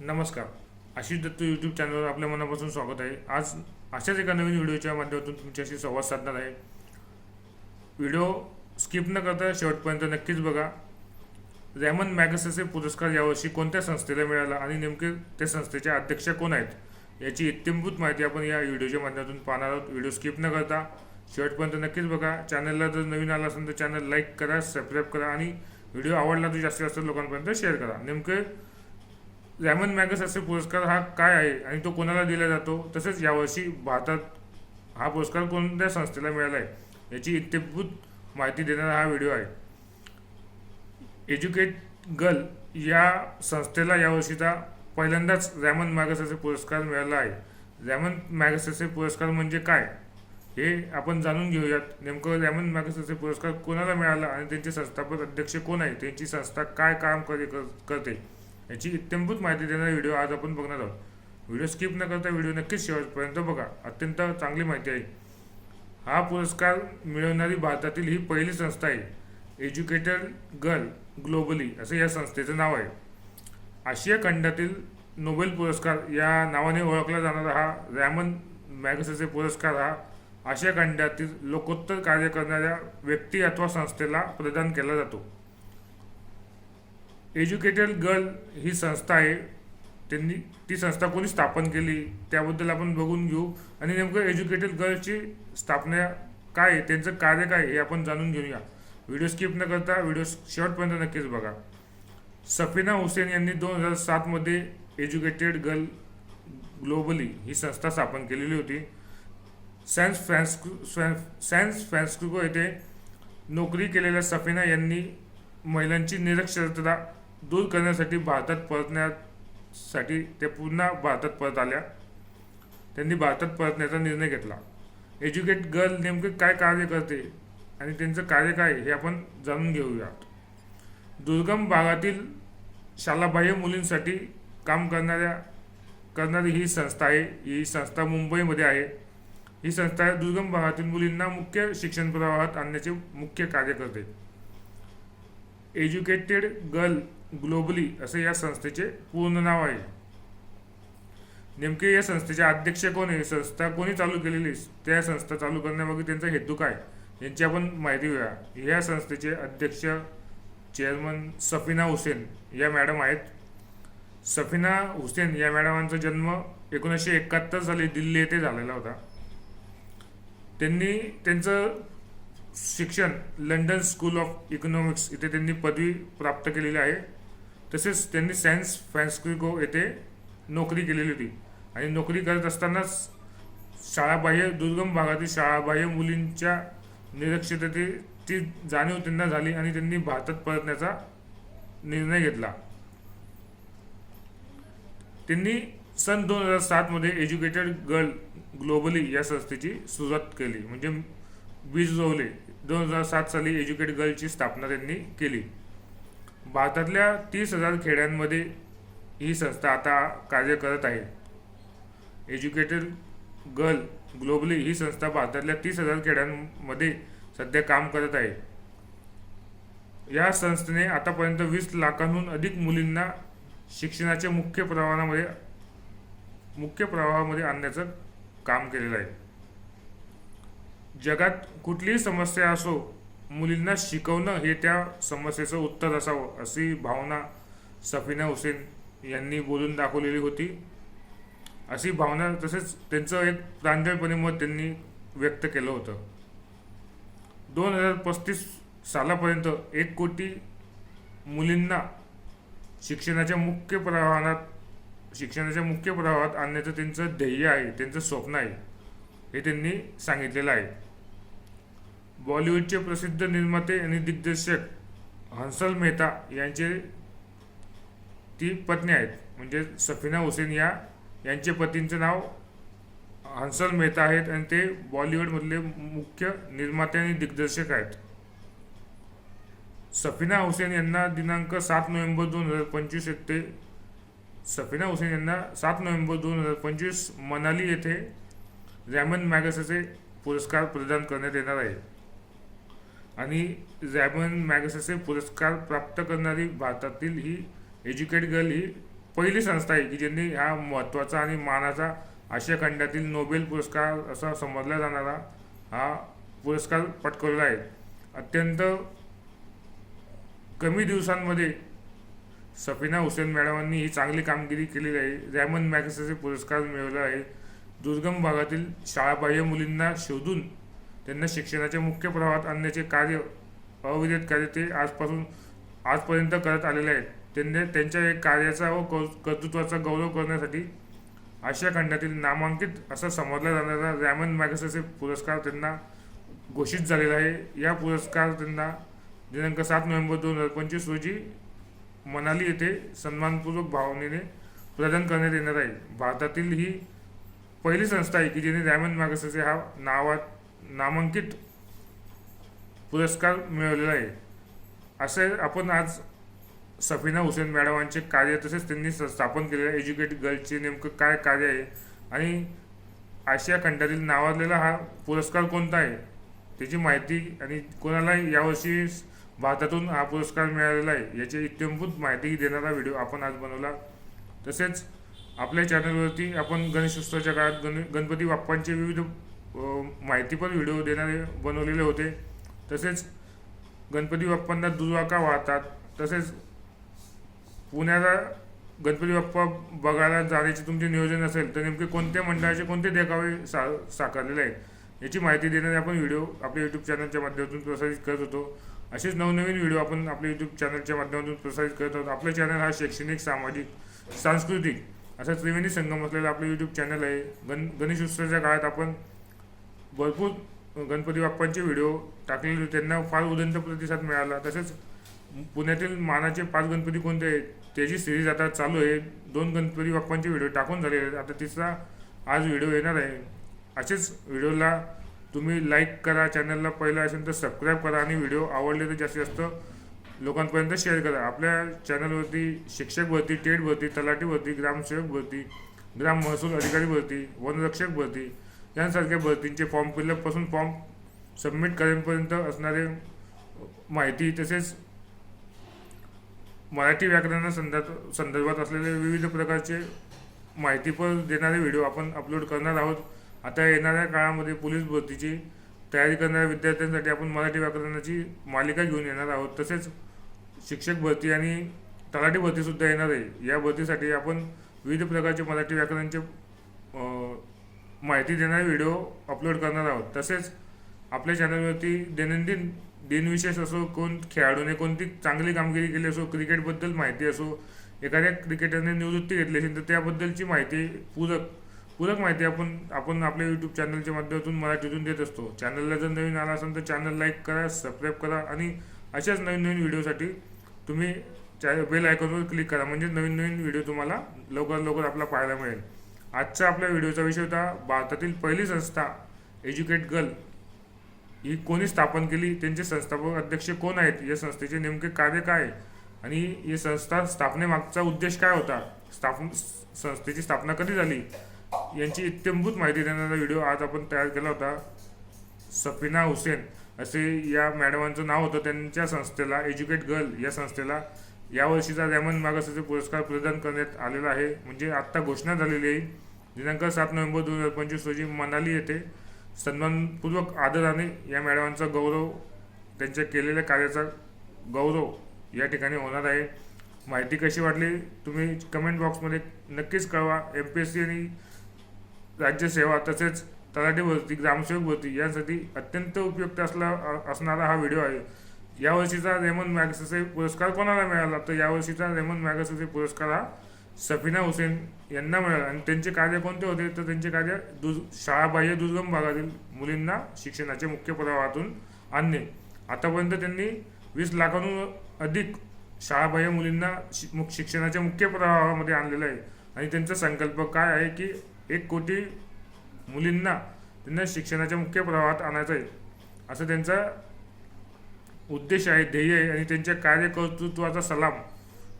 नमस्कार. आशिष दत्त यूट्यूब चॅनलवर आपल्या मनापासून स्वागत आहे. आज अशाच एका नवीन व्हिडिओच्या माध्यमातून तुमच्याशी संवाद साधणार आहे. व्हिडिओ स्किप न करता शेवटपर्यंत नक्कीच बघा. रॅमन मॅगसेसे पुरस्कार यावर्षी कोणत्या संस्थेला मिळाला आणि नेमके त्या संस्थेचे अध्यक्ष कोण आहेत याची इत्यंभूत माहिती आपण या व्हिडिओच्या माध्यमातून पाहणार आहोत. व्हिडिओ स्किप न करता शेवटपर्यंत नक्कीच बघा. चॅनलला जर नवीन आला असेल तर चॅनल लाईक करा सबस्क्राईब करा आणि व्हिडिओ आवडला तर जास्तीत जास्त लोकांपर्यंत शेअर करा. नेमके रॅमन मॅगस असे पुरस्कार हा काय आहे? आणि तो कोणाला दिला जातो? तसेच यावर्षी भारतात हा पुरस्कार कोणत्या संस्थेला मिळाला आहे याची इत्यभूत माहिती देणारा हा व्हिडिओ आहे. एज्युकेट गर्ल या संस्थेला यावर्षीचा पहिल्यांदाच रॅमन मॅगसेसे पुरस्कार मिळाला आहे. रॅमन मॅगसेसे पुरस्कार म्हणजे काय? हे आपण जाणून घेऊयात. नेमकं रॅमन मॅगसेसे पुरस्कार कोणाला मिळाला? आणि त्यांचे संस्थापक अध्यक्ष कोण आहे त्यांची संस्था काय काम करे करते? याची इत्यंभूत माहिती देणारा व्हिडिओ आज आपण बघणार आहोत. व्हिडिओ स्किप न करता व्हिडिओ नक्कीच शेवटपर्यंत बघा. अत्यंत चांगली माहिती आहे. हा पुरस्कार मिळवणारी भारतातील ही पहिली संस्था आहे. एज्युकेटेड गर्ल ग्लोबली असं या संस्थेचं नाव आहे. आशिया खंडातील नोबेल पुरस्कार या नावाने ओळखला जाणारा हा रॅमन मॅगसेचे पुरस्कार हा आशिया खंडातील लोकोत्तर कार्य करणाऱ्या व्यक्ती अथवा संस्थेला प्रदान केला जातो. एज्युकेटेड गर्ल ही संस्था आहे. त्यांनी ती संस्था कोणी स्थापन केली? त्याबद्दल आपण बघून घेऊ. आणि नेमकं एज्युकेटेड गर्लची स्थापना काय आहे? त्यांचं कार्य काय हे आपण जाणून घेऊया. व्हिडिओ स्किप न करता व्हिडिओ शेवटपर्यंत नक्कीच बघा. सफिना हुसेन यांनी दोन हजार सातमध्ये एज्युकेटेड गर्ल ग्लोबली ही संस्था स्थापन केलेली होती. सॅन्स फ्रान्स्कु सॅन्स फ्रान्स्क्रिको येथे नोकरी केलेल्या सफिना यांनी महिलांची निरक्षरता दूर करण्यासाठी भारतात परतण्यासाठी ते पुन्हा भारतात परत आल्या. त्यांनी भारतात परतण्याचा निर्णय घेतला. एज्युकेट गर्ल नेमके काय कार्य करते आणि त्यांचं कार्य काय हे आपण जाणून घेऊयात. दुर्गम भागातील शालाबाह्य मुलींसाठी काम करणाऱ्या करणारी ही संस्था आहे. ही संस्था मुंबईमध्ये आहे. ही संस्था दुर्गम भागातील मुलींना मुख्य शिक्षण प्रवाहात आणण्याचे मुख्य कार्य करते. एज्युकेटेड गर्ल ग्लोबली असे या संस्थेचे पूर्ण नाव आहे. नेमके या संस्थेचे अध्यक्ष कोण आहे? संस्था कोणी चालू केलेली? त्या संस्था चालू करण्यामागे त्यांचा हेतू काय? यांची आपण माहिती घेऊया. या संस्थेचे अध्यक्ष चेअरमन सफिना हुसेन या मॅडम आहेत. सफिना हुसेन या मॅडमांचा जन्म एकोणीसशे एकाहत्तर साली दिल्ली येथे झालेला होता. त्यांनी त्यांचं शिक्षण लंडन स्कूल ऑफ इकॉनॉमिक्स इथे त्यांनी पदवी प्राप्त केलेली आहे. तसेच त्यांनी सायन्स फ्रान्स्क्रिको येथे नोकरी केलेली होती. आणि नोकरी करत असतानाच शाळाबाह्य दुर्गम भागातील शाळाबाह्य मुलींच्या निरक्षरतेची जाणीव त्यांना झाली आणि त्यांनी भारतात परतण्याचा निर्णय घेतला. त्यांनी सन दोन हजार सातमध्ये एज्युकेटेड गर्ल ग्लोबली या संस्थेची सुरुवात केली. म्हणजे बीज रोवले दोन हजार सात साली एज्युकेटेड गर्लची स्थापना त्यांनी केली. भारतातल्या तीस हजार खेड्यांमध्ये ही संस्था आता कार्य करत आहे. एज्युकेटेड गर्ल ग्लोबली ही संस्था भारतातल्या तीस हजार खेड्यांमध्ये सध्या काम करत आहे. या संस्थेने आतापर्यंत वीस लाखांहून अधिक मुलींना शिक्षणाच्या मुख्य प्रवाहामध्ये मुख्य प्रवाहामध्ये आणण्याचं काम केलेलं आहे. जगात कुठलीही समस्या असो मुलींना शिकवणं हे त्या समस्येचं उत्तर असावं अशी भावना सफिना हुसेन यांनी बोलून दाखवलेली होती. अशी भावना तसेच त्यांचं एक प्रांजळपणे मत त्यांनी व्यक्त केलं होतं. दोन हजार पस्तीस सालापर्यंत एक कोटी मुलींना शिक्षणाच्या मुख्य प्रवाहात शिक्षणाच्या मुख्य प्रवाहात आणण्याचं त्यांचं ध्येय आहे त्यांचं स्वप्न आहे हे त्यांनी सांगितलेलं आहे. बॉलिवूडचे प्रसिद्ध निर्माते आणि दिग्दर्शक हंसल मेहता यांचे ती पत्नी आहेत. म्हणजे सफिना हुसेन या यांचे पतींचं नाव हंसल मेहता आहेत आणि ते बॉलिवूडमधले मुख्य निर्माते आणि दिग्दर्शक आहेत. सफिना हुसेन यांना दिनांक सात नोव्हेंबर दोन हजार पंचवीस ते सफिना हुसेन यांना सात नोव्हेंबर दोन हजार पंचवीस मनाली येथे रॅमन मॅगसचे पुरस्कार प्रदान करण्यात येणार आहे. आणि रॅमन मॅगसेसे पुरस्कार प्राप्त करणारी भारतातील ही एज्युकेट गर्ल ही पहिली संस्था आहे की ज्यांनी हा महत्त्वाचा आणि मानाचा आशिया खंडातील नोबेल पुरस्कार असा समजला जाणारा हा पुरस्कार पटकवलेला आहे. अत्यंत कमी दिवसांमध्ये सफिना हुसेन मॅडमांनी ही चांगली कामगिरी केलेली आहे. रॅमन मॅगसेसे पुरस्कार मिळवला आहे. दुर्गम भागातील शाळाबाह्य मुलींना शोधून त्यांना शिक्षणाच्या मुख्य प्रवाहात आणण्याचे कार्य अविरत कार्य ते आजपासून आजपर्यंत करत आलेले आहेत. त्यांनी त्यांच्या एक कार्याचा व कर्तृत्वाचा गौरव करण्यासाठी आशिया खंडातील नामांकित असा समजला जाणारा रॅमन मॅगसेसे पुरस्कार त्यांना घोषित झालेला आहे. या पुरस्कार त्यांना दिनांक सात नोव्हेंबर दोन हजार पंचवीस रोजी मनाली येथे सन्मानपूर्वक भावनेने प्रदान करण्यात येणार आहे. भारतातील ही पहिली संस्था आहे की जिने रॅमन मॅगसेसे हा नावात नामांकित पुरस्कार मिळवलेला आहे. असे आपण आज सफिना हुसेन मॅडमांचे कार्य तसेच त्यांनी स- स्थापन केलेल्या एज्युकेट गर्लचे नेमकं काय कार्य आहे आणि आशिया खंडातील नावाजलेला हा पुरस्कार कोणता आहे? त्याची माहिती आणि कोणाला यावर्षी भारतातून हा पुरस्कार मिळालेला आहे याची इत्यंभूत माहिती देणारा व्हिडिओ आपण आज बनवला. तसेच आपल्या चॅनलवरती आपण गणेशोत्सवाच्या काळात गण गणपती बाप्पांचे विविध माहितीपर व्हिडिओ देणारे बनवलेले होते. तसेच गणपती बाप्पांना दुर्वाका वाहतात. तसेच पुण्याला गणपती बाप्पा बघायला जाण्याचे तुमचे नियोजन असेल तर नेमके कोणत्या मंडळाचे कोणते देखावे सा साकारलेले आहेत याची माहिती देणारे आपण व्हिडिओ आपल्या यूट्यूब चॅनलच्या माध्यमातून प्रसारित करत होतो. असेच नवनवीन व्हिडिओ आपण आपल्या यूट्यूब चॅनलच्या माध्यमातून प्रसारित करत आहोत. आपलं चॅनल हा शैक्षणिक सामाजिक सांस्कृतिक असा त्रिवेणी संगम असलेला आपलं यूट्यूब चॅनल आहे. गण गणेश उत्सवाच्या काळात आपण भरपूर गणपती बाप्पांचे व्हिडिओ टाकलेले होते. त्यांना फार उदंत प्रतिसाद मिळाला. तसेच पुण्यातील मानाचे पाच गणपती कोणते आहेत त्याची सिरीज आता चालू आहे. दोन गणपती बाप्पांचे व्हिडिओ टाकून झाले आहेत. आता तिसरा आज व्हिडिओ येणार आहे. असेच व्हिडिओला तुम्ही लाईक करा. चॅनलला पहिला असेल तर सबस्क्राईब करा आणि व्हिडिओ आवडले तर जास्तीत जास्त लोकांपर्यंत शेअर करा. आपल्या चॅनलवरती शिक्षक भरती टेट भरती तलाठी भरती ग्रामसेवक भरती ग्राम महसूल अधिकारी भरती वनरक्षक भरती यांसारख्या भरतींचे फॉर्म फिलअपपासून फॉर्म सबमिट करेपर्यंत असणारे माहिती तसेच मराठी व्याकरणा संदर्भ संदर्भात असलेले विविध प्रकारचे माहितीपर देणारे व्हिडिओ आपण अपलोड करणार आहोत. आता येणाऱ्या काळामध्ये पोलीस भरतीची तयारी करणाऱ्या विद्यार्थ्यांसाठी आपण मराठी व्याकरणाची मालिका घेऊन येणार आहोत. तसेच शिक्षक भरती आणि तलाठी भरतीसुद्धा येणार आहे. या भरतीसाठी आपण विविध प्रकारचे मराठी व्याकरणाचे माहिती देणारे व्हिडिओ अपलोड करणार आहोत. तसेच आपल्या चॅनलवरती दैनंदिन दिनविशेष असो कोण खेळाडूने कोणती चांगली कामगिरी केली असो क्रिकेटबद्दल माहिती असो एखाद्या क्रिकेटरने निवृत्ती घेतली असेल तर त्याबद्दलची माहिती पूरक पूरक माहिती आपण आपण आपल्या यूट्यूब चॅनलच्या माध्यमातून मराठीतून देत असतो. चॅनलला जर नवीन आला असेल तर चॅनल लाईक करा सबस्क्राईब करा आणि अशाच नवीन नवीन व्हिडिओसाठी तुम्ही चॅ बेल आयकॉनवर क्लिक करा. म्हणजे नवीन नवीन व्हिडिओ तुम्हाला लवकरात लवकर आपला पाहायला मिळेल. आजचा आपल्या व्हिडिओचा विषय होता भारतातील पहिली संस्था एज्युकेट गर्ल ही कोणी स्थापन केली? त्यांचे संस्थापक अध्यक्ष कोण आहेत? या संस्थेचे नेमके कार्य काय? आहे? आणि ही संस्था स्थापनेमागचा उद्देश काय होता? स्थापन संस्थेची स्थापना कधी झाली? यांची इत्यंभूत माहिती देणारा व्हिडिओ आज आपण तयार केला होता. सफिना हुसेन असे या मॅडमांचं नाव होतं. त्यांच्या संस्थेला एज्युकेट गर्ल या संस्थेला यावर्षीचा रॅमन मागासाचे पुरस्कार प्रदान करण्यात आलेला आहे. म्हणजे आत्ता घोषणा झालेली आहे. दिनांक सात नोव्हेंबर दोन हजार पंचवीस रोजी मनाली येथे सन्मानपूर्वक आदराने या मॅडमांचा गौरव त्यांच्या केलेल्या कार्याचा गौरव या ठिकाणी होणार आहे. माहिती कशी वाटली? तुम्ही कमेंट बॉक्समध्ये नक्कीच कळवा. एम पी एस सी आणि राज्यसेवा तसेच तलाठी भरती ग्रामसेवक भरती यासाठी अत्यंत उपयुक्त असला असणारा हा व्हिडिओ आहे. यावर्षीचा रेमन मॅगसेसे पुरस्कार कोणाला मिळाला? तर यावर्षीचा रेमन मॅगसेसे पुरस्कार हा सफिना हुसेन यांना मिळाला. आणि त्यांचे कार्य कोणते होते? तर त्यांचे कार्य दुर शाळाबाह्य दुर्गम भागातील मुलींना शिक्षणाच्या मुख्य प्रवाहातून आणणे. आतापर्यंत त्यांनी वीस लाखांहून अधिक शाळाबाह्य मुलींना शि मुख शिक्षणाच्या मुख्य प्रवाहामध्ये आणलेलं आहे. आणि त्यांचा संकल्प काय आहे की एक कोटी मुलींना त्यांना शिक्षणाच्या मुख्य प्रवाहात आणायचं आहे? असं त्यांचा उद्देश आहे ध्येय आहे आणि त्यांच्या कार्यकर्तृत्वाचा सलाम.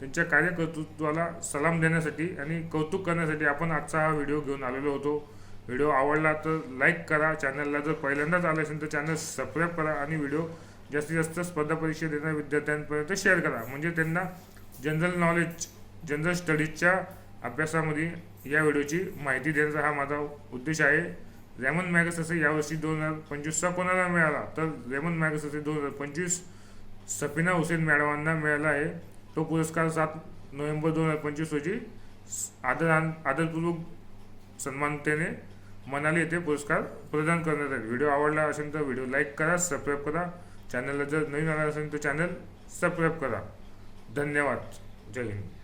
त्यांच्या कार्यकर्तृत्वाला सलाम देण्यासाठी आणि कौतुक करण्यासाठी आपण आजचा हा व्हिडिओ घेऊन आलेलो होतो. व्हिडिओ आवडला तर लाईक करा. चॅनलला जर पहिल्यांदाच आलं असेल तर चॅनल सबस्क्राईब करा आणि व्हिडिओ जास्तीत जास्त स्पर्धा परीक्षा देणाऱ्या विद्यार्थ्यांपर्यंत शेअर करा. म्हणजे त्यांना जनरल नॉलेज जनरल स्टडीजच्या अभ्यासामध्ये या व्हिडिओची माहिती देण्याचा हा माझा उद्देश आहे. रेमन मॅगससे यावर्षी दोन हजार पंचवीसचा कोणाला मिळाला? तर रेमन मॅगससे दोन हजार पंचवीस सफिना हुसेन मॅडमांना मिळाला आहे. तो पुरस्कार सात नोव्हेंबर दोन हजार पंचवीस रोजी आदर आदरपूर्वक सन्मानतेने मनाली येथे पुरस्कार प्रदान करण्यात आले. व्हिडिओ आवडला असेल तर व्हिडिओ लाईक करा सबस्क्राईब करा. चॅनलला जर नवीन आला असेल तर चॅनल सबस्क्राईब करा. धन्यवाद. जय हिंद.